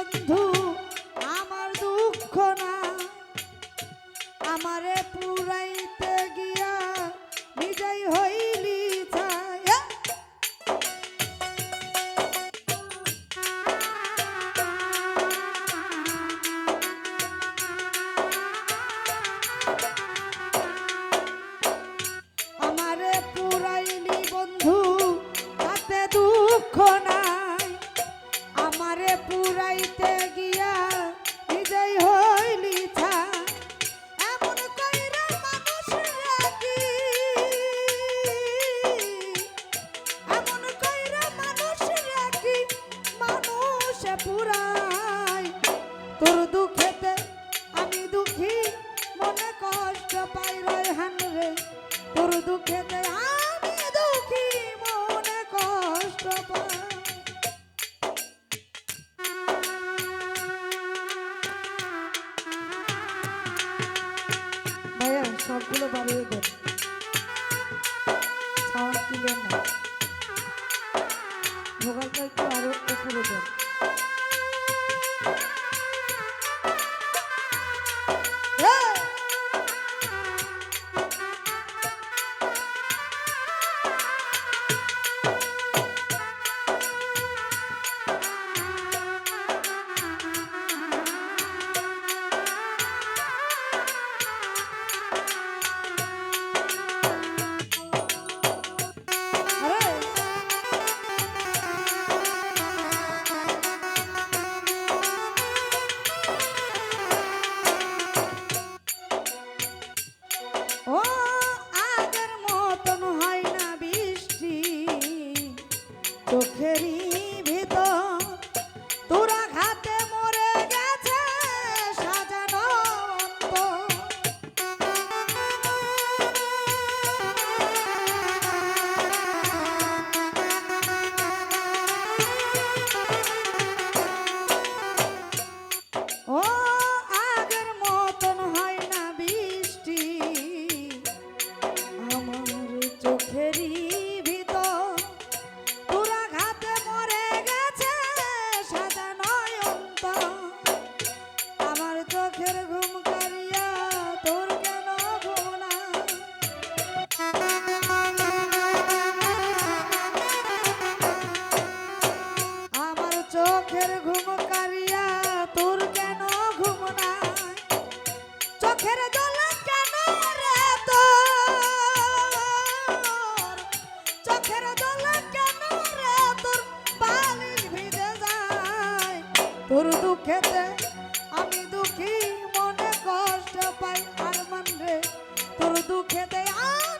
বন্ধু তোর আমি দুঃখী মনে রে। তোর আমি দুঃখী মনে সবগুলো বাড়িয়ে দুঃখেতে আমি দুঃখী মনে কষ্ট পাই আর মান রে তোর দুঃখেতে আর